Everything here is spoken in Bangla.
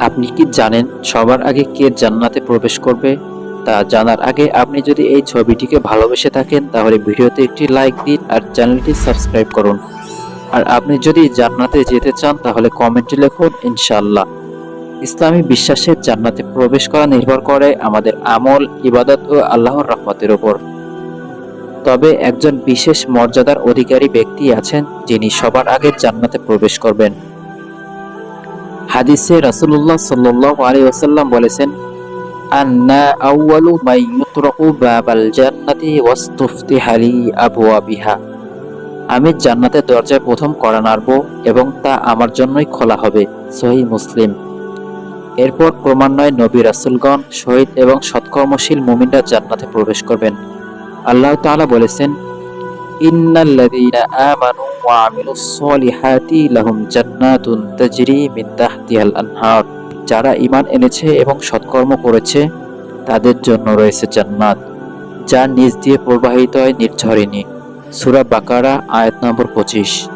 আপনি কি জানেন সবার আগে কে জান্নাতে প্রবেশ করবে? তা জানার আগে আপনি যদি এই ছবিটিকে ভালোবেসে থাকেন, তাহলে ভিডিওতে একটি লাইক দিন আর চ্যানেলটি সাবস্ক্রাইব করুন। আর আপনি যদি জান্নাতে যেতে চান, তাহলে কমেন্টে লিখুন, ইনশাআল্লাহ। ইসলামী বিশ্বাসের জান্নাতে প্রবেশ করা নির্ভর করে আমাদের আমল, ইবাদত ও আল্লাহর রহমতের উপর। তবে একজন বিশেষ মর্যাদার অধিকারী ব্যক্তি আছেন, যিনি সবার আগে জান্নাতে প্রবেশ করবেন। হাদিসে রাসূলুল্লাহ সাল্লাল্লাহু আলাইহি ওয়াসাল্লাম বলেছেন আউয়ালু আমি জান্নাতের দরজায় প্রথম কড়া নাড়ব এবং তা আমার জন্যই খোলা হবে সহিহ মুসলিম। এরপর ক্রমান্বয়ে নবী রাসূলগণ, শহীদ এবং সৎকর্মশীল মুমিনরা জান্নাতে প্রবেশ করবেন। আল্লাহ তাআলা বলেছেন ইন্নাল্লাযীনা আমানু ওয়া আমিলুস সলিহাতি লাহুম জান্নাতুন তাজরি মিন তাহতিহাল আনহার। যারা ঈমান এনেছে এবং সৎকর্ম করেছে, তাদের জন্য রয়েছে জান্নাত, যা নিজ দিয়ে প্রবাহিত হয় নির্ঝরিণী। সূরা বাকারা, আয়াত নম্বর পঁচিশ।